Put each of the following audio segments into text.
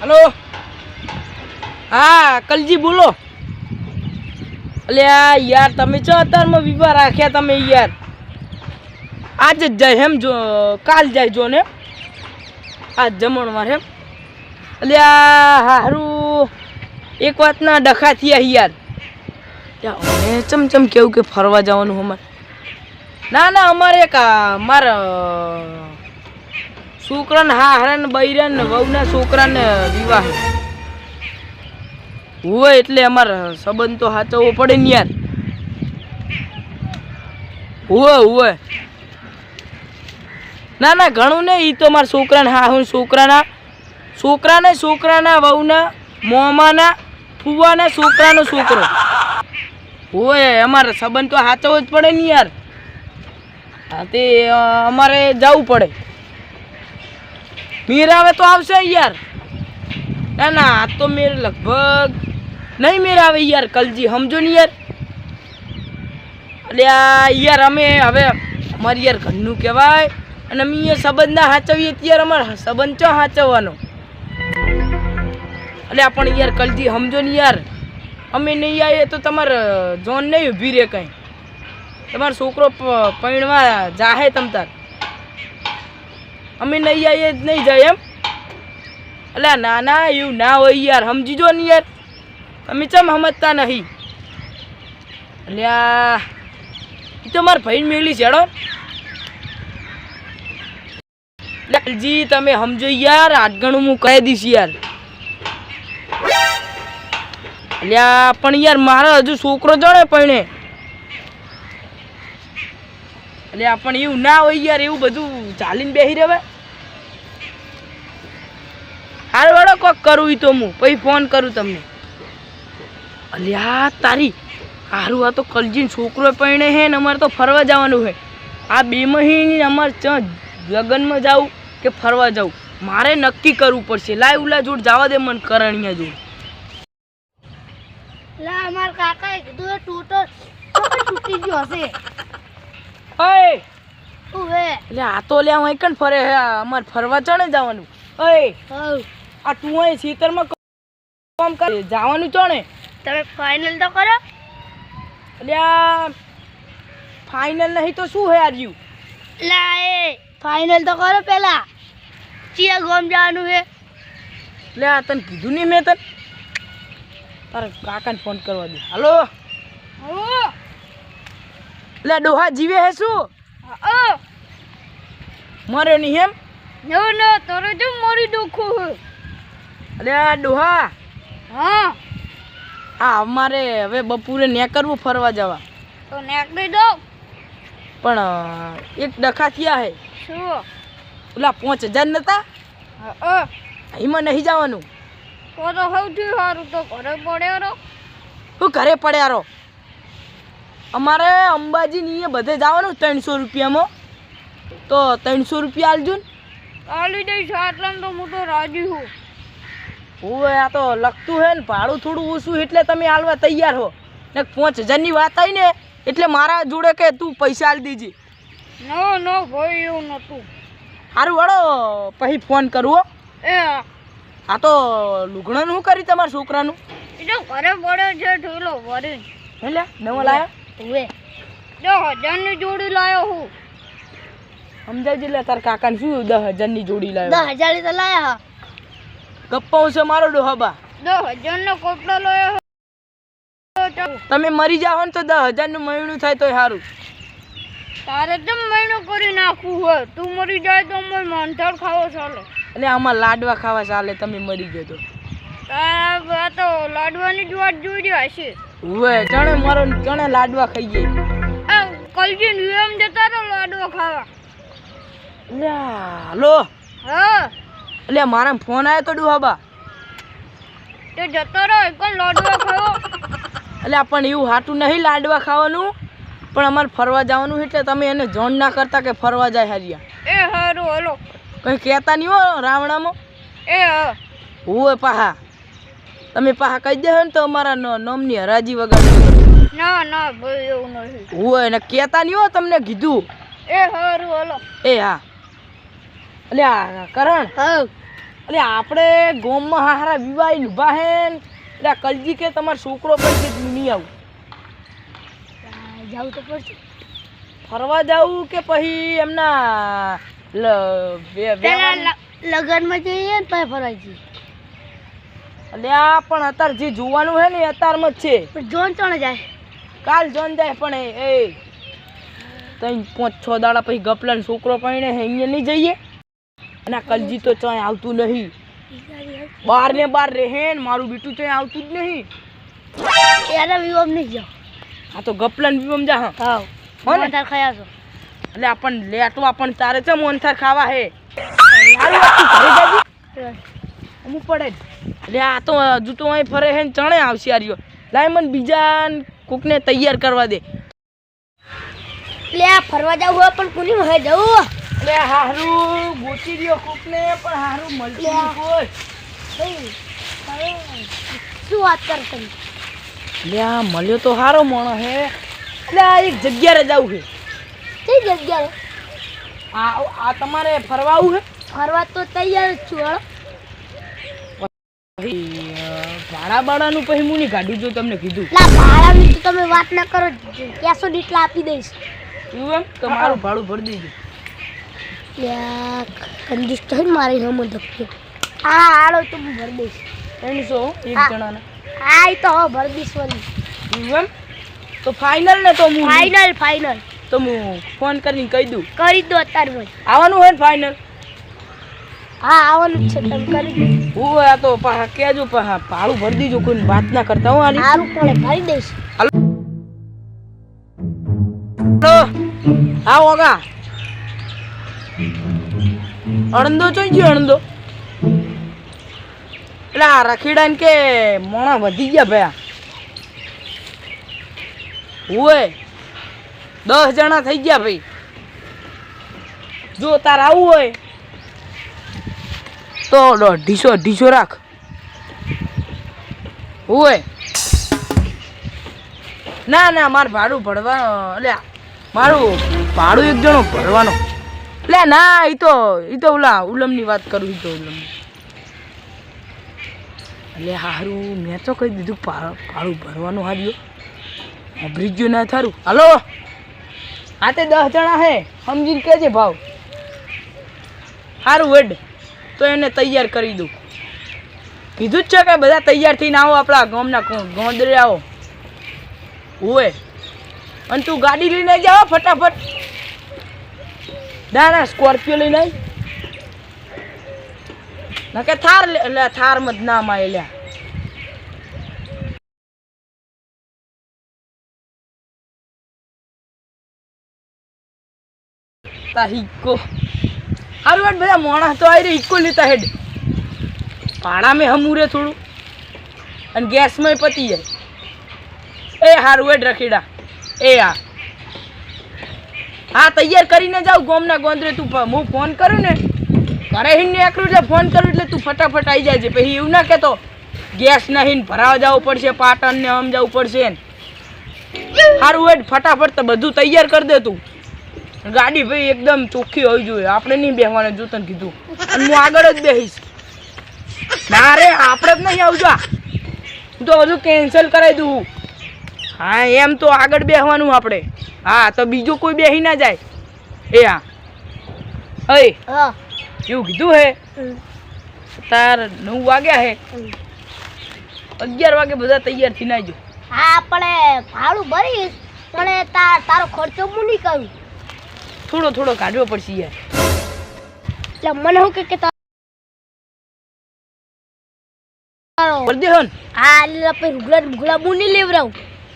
Hello? હા, કલજી બોલો. અલ્યા યાર, તમે ચો અત્યારમાં વિવાહ રાખ્યા તમે યાર? આજ જ જાય એમ જો, કાલ જાય જો ને? આજ જમણવાર હેમ. અલ્યા હારું, એક વાતના ડખા થયા યાર. અમે ચમચમ કેવું કે ફરવા જવાનું અમારે. ના ના, અમારે એક મારા છોકરાને હા હરણ બૈરન વહુના છોકરાને વિવાહ. હોય એટલે અમારે સંબંધ તો સાચવવો પડે ને યાર. હુવે હુવે. ના ના, ઘણું નહીં એ તો મારા છોકરાને હા હું છોકરાના, છોકરાને, છોકરાના, વહુના, મોમાના, ફુવાના છોકરાનો છોકરો. હોય અમારે સંબંધ તો સાચવવો જ પડે ને યાર. હા, તે અમારે જવું પડે. મીર આવે તો આવશે યાર. ના ના, આ તો મેર લગભગ નહીં મેર આવે યાર, કલજી, સમજો ને યાર. આ યાર અમે હવે અમારી યાર ઘરનું કહેવાય અને અમે યાર સંબંધ ના સાચવીએ ત્યારે અમારે સંબંધ ચો સાચવવાનો? આ પણ યાર, કલજી, સમજો ને યાર. અમે નહીં આવીએ તો તમારે જોન નહીં ઊભી રહે કંઈ. તમારો છોકરો પૈણવા જાહે તમ તાર. અમે નહીં આવીએ જ નહીં જાય એમ. એટલે ના ના એવું ના હોય યાર, સમજીજો ને યાર. અમે ચમ સમજતા નહીં. અલ્યા એ તો મારા ભાઈ મેળવી છેડો એટલે જી તમે સમજો યાર આટગણું હું કહી દઈશ યાર. અલ્યા, પણ યાર મારો હજુ છોકરો જણે પૈણે એટલે આપણ એવું ના હોય યાર, એવું બધું ચાલીને બેસી રહે હાલ વાળો, કોક કરું તો હું. પછી ફોન કરું તમને. અલ્યા તારી, હારું, આ તો કલજીન છોકરો પૈણે હે ને અમારે તો ફરવા જવાનું હે. આ બે મહિની અમારે લગ્નમાં જાવું કે ફરવા જવું મારે નક્કી કરવું પડશે. લાય ઉલા જોડ જવા દે મને કરણિયા જોડ. લા, અમાર કાકા કીધું તૂટો તૂટી ગયો હશે. ઓય! શું હે? એટલે આ તો લ્યા હું કણ ફરે હે અમાર ફરવા ચણે જવાનું. ઓય! આ તું અહીં ખેતરમાં કામ કર. જવાનું ચણે તમે ફાઇનલ તો કરો? એટલે ફાઇનલ નહીં તો શું હે આર્યું? લા એ ફાઇનલ તો કરો પેલા. ચિયા ગોમ જવાનું હે. એટલે આ તને કીધું નહીં મેં તને? તારે કાકાને ફોન કરવા દે. હાલો. હો એટલે ડોહા જીવે હે શું? મર્યો નહીં એમ? નો નો તોરે જો મરી દુખું હે. આ ડોહા. હા. આ અમારે હવે બપોરે નેકરવું ફરવા જવા. તો નેકડી દો પણ એક ડખા થયા હે. શું? ઓલા પાંચ હજાર નતા? ઓ એમાં નહીં જવાનું. તો સૌથી સારું તો ઘરે પડ્યો રહો. હું ઘરે પડ્યા રહો. અમારે અંબાજી ની એ બધે જવાનું ત્રણસો રૂપિયામાં. તો ત્રણસો રૂપિયા આલજો ને. આલી દઈશ આટલામાં તો હું તો રાજી હું. ઓવે આ તો લખતું હે ને ભાડું થોડું ઓછું એટલે તમે આલવા તૈયાર હો. ને પાંચ હજારની વાત આવી ને એટલે મારા જોડે કે તું પૈસા આલી દેજે. નો નો ભાઈ એવું નતું સારું વળો પછી ફોન કરવો એ આ તો લુગડાનું શું કરી તમારા છોકરાનું? એટલે ઘરે પડ્યો છે ઠેલો ભરી એટલે નવો લાયા? હવે દહ હજારની જોડી લાયો હું. સમજાય લે તાર કાકાને શું દસ હજારની જોડી લાવ્યો દહ હજાર તો લાયા ગપ્પા છે મારો ડોહાબા દસ હજારનો કપડો લાયો તમે મરી જાઓ ને તો દસ હજારનું મહિનું થાય તોય સારું તારે કેમ મહિનો કરી નાખવું હોય તું મરી જાય તો અમારે મોહનથાળ ખાવો ચાલે. એટલે આમાં લાડવા ખાવા ચાલે તમે મરી ગયો તો. આ તો લાડવાની જ વાત જોઈ રહ્યા છે. હવે ચણે મારો જણે ચણે લાડવા ખાઈ ગઈ. આ કલજીન નિયમ જતા તો લાડવા ખાવા. એટલે હાલો. હા. એટલે મારા ફોન આવ્યો તો હાબા. તે જતો રહો એક લાડવા ખાવો. એટલે પણ એવું હાટું નહીં લાડવા ખાવાનું. પણ અમારે ફરવા જવાનું એટલે તમે એને જોણ ના કરતા કે ફરવા જાય હારિયા એ હારું હલો. કંઈ કહેતા નહીં હો રાવણામાં. એ હા. હોય પાહા. તમે પાહા કહી દે ને તો અમારા ન- નામની હરાજી વગર ના ના ભાઈ એવું નહીં હોય ને કહેતા નહીં હો તમને કીધું. એ હારું હલો. એ હા. અલે આ કરણ. હા. એટલે આપણે ગોમમાં હારા વિવાહ ઊભા હે ને એટલે કલજી કે તમારો છોકરો પણ કે નહીં આવું. જાવું તો પડશે. ફરવા જાવું કે પછી એમના લગનમાં જઈએ ને પછી ફરવા જઈએ. આ પણ અત્યારે જે જોવાનું હે ને અત્યારમાં જ છે. પણ જોન ચણ જાય. કાલ જોન જાય પણ એ તઈ પાંચ છ દાડા પછી ગપલાન છોકરો પણ અહીંયા નહીં જઈએ. અને કલજી તો ચોય આવતું નહીં. બાર ને બાર રહે ને મારું બીટું ચોય આવતું જ નહીં. એના વિવમ નહીં જાઓ. આ તો ગપલાન વિવમ જા હા. હા. મોન? મોટાર ખાયા છો. એટલે આપણ લેટવા પણ તારે છે મોનથાર ખાવા હે? હારું વાત ઘરે જાજી. અમુક પડે એટલે આ તો હજુ તો અહીં ફરે હે ચણે આવશે આર્યો લાય મને બીજા ન કોકને તૈયાર કરવા દે. એટલે આ ફરવા જવું હોય પણ કોની હોય જવું? એટલે હારું ગોતી રહ્યો કોકને પણ હારું મળતું હોય. કોઈ શું વાત કર તમે? એટલે આ મળ્યો તો હારો મોણો હે. એટલે આ એક જગ્યાએ જવું છે કઈ જગ્યાએ? આ આ તમારે ફરવા છે હે? ફરવા તો તૈયાર જ છું ભાડા બાડાનું પછી હું નહીં કાઢું જો તમને કીધું. લા ભાડાની તો તમે વાત ના કરો કેસો એટલા આપી દઈશ. એવું એમ? તો મારું ભાડું ભરી દેજો. લ્યા કંજૂસ જ મારી હમ ધક્યો. હા આડો તો હું ભરી દઈશ. ત્રણસો એક. જણાના. તો હવે ભરી દઈશ વળી. એમ? તો ફાઇનલ ને તો હું ફાઇનલ ફાઇનલ તો હું ફોન કરીને કહી દઉં. કરી દો અત્યારે આવવાનું હોય ને ફાઇનલ હા આવવાનું છે તમે કરી દો. હું આ તો પાછા ભાડું ભરી દેજો કોઈ વાત ના કરતા હું આની. સારું પડે ભરી દઈશ હાલો. હા ઓગા અણંદો ચોઈ ગયો અણંદો. એટલે આ રખીડા ને કે મોણા વધી ગયા ભયા. ઓય દસ જણા થઈ ગયા ભાઈ. જો તાર આવું હોય તો અઢીસો અઢીસો રાખ. હોય ના ના, મારે ભાડું ભરવાનું એટલે મારું ભાડું એક જણો ભરવાનો. એટલે ના એ તો એ તો ઓલા ઉલમની વાત કરું એ તો ઉલમની. એટલે હારું, મેં તો કહી દીધું ભાડું ભરવાનું હાર્યો બ્રિજ ગયું ના થારું. હાલો. આ તે દસ જણા હે. સમજીને કહેજે ભાવ. સારું વેડ તો એને તૈયાર કરી દઉં. કીધું જ છે કે બધા તૈયાર થઈને આવો આપણા ગામના ગોંદરે આવો ઓય અને તું ગાડી લઈને જાઓ ફટાફટ. ના ના સ્કોર્પિયો લઈને ના કે થાર લે એટલે થાર મત ના માં લ્યા હિક્કો હારું હેડ બધા માણસ તો આવી રહી હિક્કો લેતા હેડ. ભાડા મેં હમુરે થોડું. અને ગેસમાં પતી જાય. એ હારું હેડ રખીડા. એ હા હા, તૈયાર કરીને જાઉં ગોમના ગોંદરે તું હું ફોન કરું ને, ઘરે હિને એકલું એટલે ફોન કરું એટલે તું ફટાફટ આવી જાય છે પછી એવું ના કહેતો ગેસ નહીં ભરાવા જવું પડશે પાટણ ને આમ જવું પડશે ને. સારું હેડ, ફટાફટ તો બધું તૈયાર કરી દે તું. ગાડી ભાઈ એકદમ ચોખ્ખી હોવી જોઈએ. આપણે નહીં બેહવાનું જોતન કીધું. અને હું આગળ જ બેસીશ ના રે આપણે જ નહીં આવજો. હું તો હજુ કેન્સલ કરાવી દઉં. હા એમ તો આગળ બેસવાનું આપણે. હા તો બીજું કોઈ બેસી ના જાય. એ હા. અય એવું કીધું હે? તાર નવ વાગ્યા હે. અગિયાર વાગે બધા તૈયાર થઈને નાજો હા આપણે ભાડું ભરીશ પણ તાર તારો ખર્ચો હું નહીં કરું. થોડો થોડો કાઢવો પડશે યાર. એટલે મને કે કે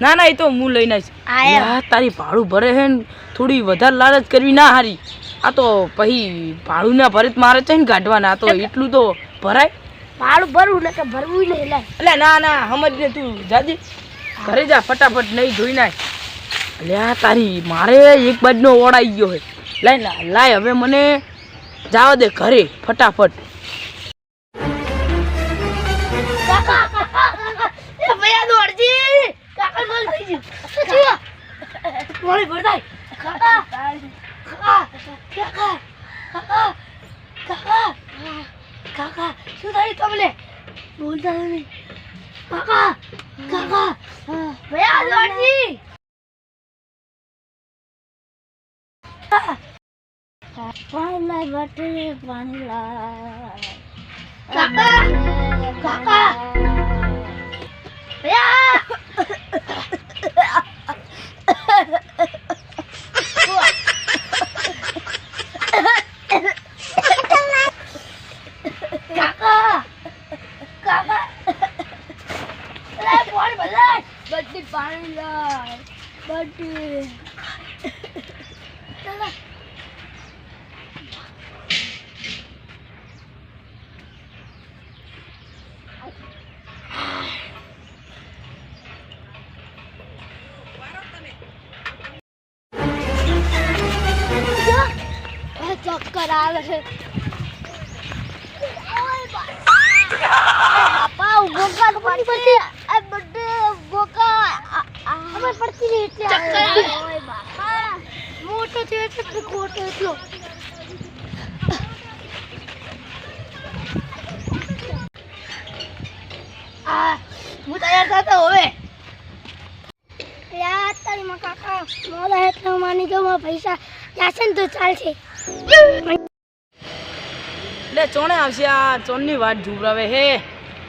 ને હા ને એ તો લઈને આવીશ. તારી ભાડું ભરે ને થોડી વધારે લાલચ કરવી ના હારી. આ તો પછી ભાડું ના ભરે મારે છે ને કાઢવાના તો એટલું તો ભરાય. ભાડું ભરવું ને કે ભરવું નહીં એટલે ના ના સમજ ને તું જાજી. ઘરે જા ફટાફટ નહીં ધોઈ નાય આ તારી, મારે એક બાજનો ઓળાઈ ગયો હે લાય લાય, હવે મને જાવ દે ઘરે, ફટાફટ. કાકા શું થયું તમને? બોલતા નહીં કાકા. કાકા. ભયા દોડજી પાણી લાય પાણી લાય કાકા કાકા કાકા કાકા લાય પાણી ભલાય બધી પાણી લાય બધી. કર પડતી આ બધે ઊભો કર પડતી નહીં એટલે ચક્કર બાપા મોટો થયો એટલે ખોટો એટલો. આ હું તૈયાર થતો હવે. યાર તારી માં કાકા મોડા એટલે માની જો માં પૈસા જશે ને તો ચાલશે. એટલે ચોણે આવશે આ ચોણની વાત જુબરાવે હે.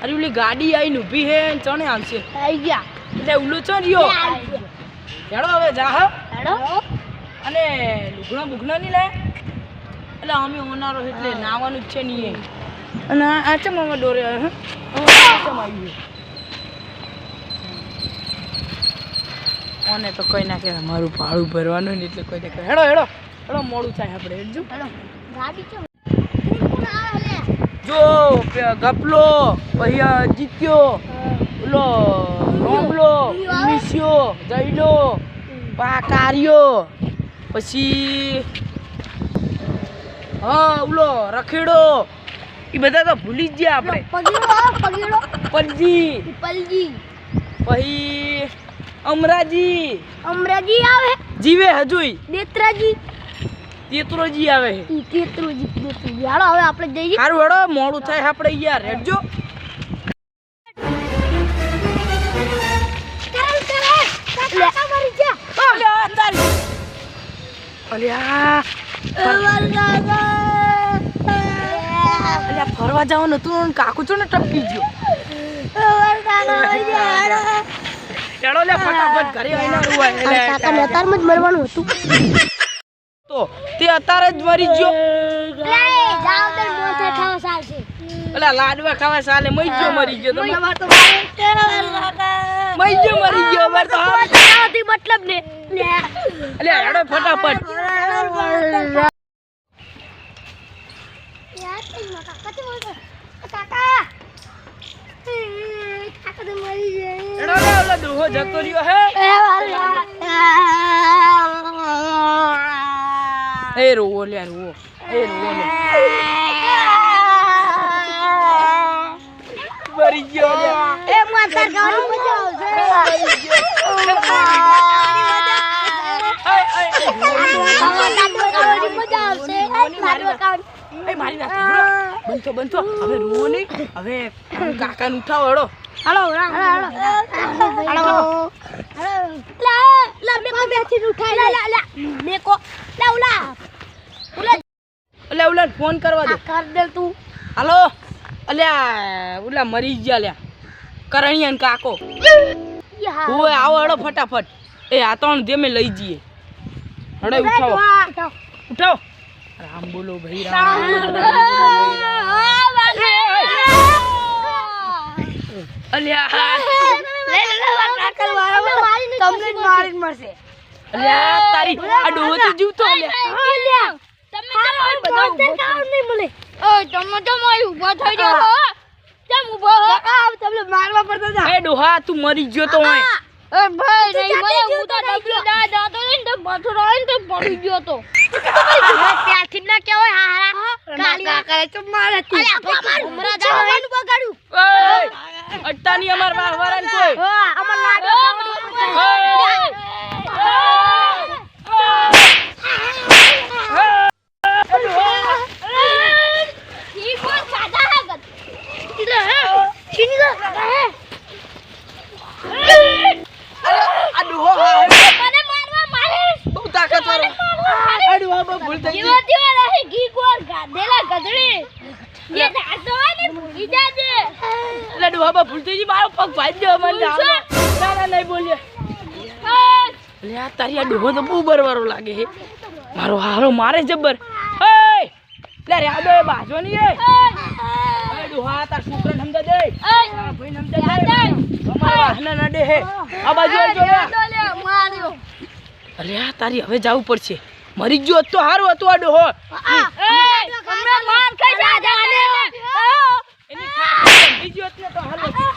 અરે ઓલી ગાડી આવીને ઊભી હે ચણે આવશે આવી ગયા. એટલે ઉલો ચો રહ્યો હેડો હવે જા હો. હેડો. અને લુગણા બુગણા નહીં લે એટલે અમે ઓનારો છે એટલે નાવાનું જ છે નહીં અને આ ચમ અમે દોરે હે? ચમ આવ્યું ઓને તો કોઈ ના કે મારું ભાડું ભરવાનું ને એટલે કોઈ ને હેડો હેડો હેડો મોડું થાય આપણે હેડજો. હેડો. ગાડી આવે જો ગપલો પછી જીત્યો. ઓલો રોમલો મિસ્યો જઈલો પાકાર્યો પછી હા ઓલો રખેડો. એ બધા તો ભૂલી જ ગયા આપણે. પલજી. પલજી. પછી અમરાજી. અમરાજી આવે. જીવે હજુય. નેત્રાજી. તેતરોજી આવે છે. ઈ કેતરુજી કેતરુજી હાલો હવે આપણે જઈએ. સારું હેડો મોડું થાય આપણે યાર હેડજો. કાકા ફરવા જવાનું હતું કાકુ છો ને ટપકી ગયો. ફટાફટ ઘરે જ મરવાનું હતું. તો તે અત્યારે જ મરી ગયો. અલ્યા લાડવા ખાવા સાલે મરી ગયો મરી ગયો મરી ગયો મરી ગયો. મતલબ ને. અલ્યા હેડો ફટાફટ. કાકા. કાકા તો મરી જાય ઓલો ડોહો જતો રહ્યો હે. એ રોવો લે રોવો એ રોવો લે મરી ગયો એ માતા ગાડી આય, મજા આવશે એ મારી સાંભળો. બનતો બનતો હવે રોવો નહીં હવે કાકાને ઉઠાવો હેડો હાલો. હાલો લા લા મે કો બેઠી ઉઠાઈ લા લા. લા મે કો લા ઉલા. ઉલા. એટલે ઓલા ફોન કરવા દે. કર દે તું. હાલો. અલ્યા ઓલા મરી ગયા લ્યા. કરણિયા ને કાકો. ઓય આવો હડો ફટાફટ. એ આ ત્રણ જેમે લઈ જઈએ. હડે ઉઠાવો. ઉઠાવો. રામ બોલો ભાઈ રામ અલ્યા અલ્યા તારી આ ડોહો તો જીવતો અલ્યા એ ડોહા તું મરી ગયો તો હોય ત્યારથી ના કેવાય હા હા કાકા તો. મારા થી અમારા દાવાનું બગાડ્યું અટ્ટાની અમાર વાહવારાન કોઈ. અમાર લાડો ખાવાનું ઠીક હો સાદા હગત? તારી આ ડોહો તો બહુ બરવારો લાગે છે. મારો હારો મારે જબ્બર. હે લે આ એ બાજો ની એ એ ડોહા તાર છોકરાને સમજા દે. તારા ભાઈને સમજા દે. અમારા વાહના ના દે હે આ બાજુ આવજો માર્યો. અરે આ તારી હવે જવું પડશે. મરી ગયો તો સારું હતું આ ડોહો. હમણાં માર ખાઈ જા જાને એની મરી ગયો તો હારું હતું.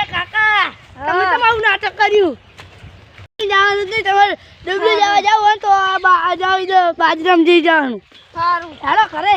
એ કાકા તમે તમારું નાટક કર્યું. જવાનું નથી તમારે ડબલું જવા જાવ તો આ બા- જાવ બાજરામ જઈ જવાનું. સારું. ચાલો ખરે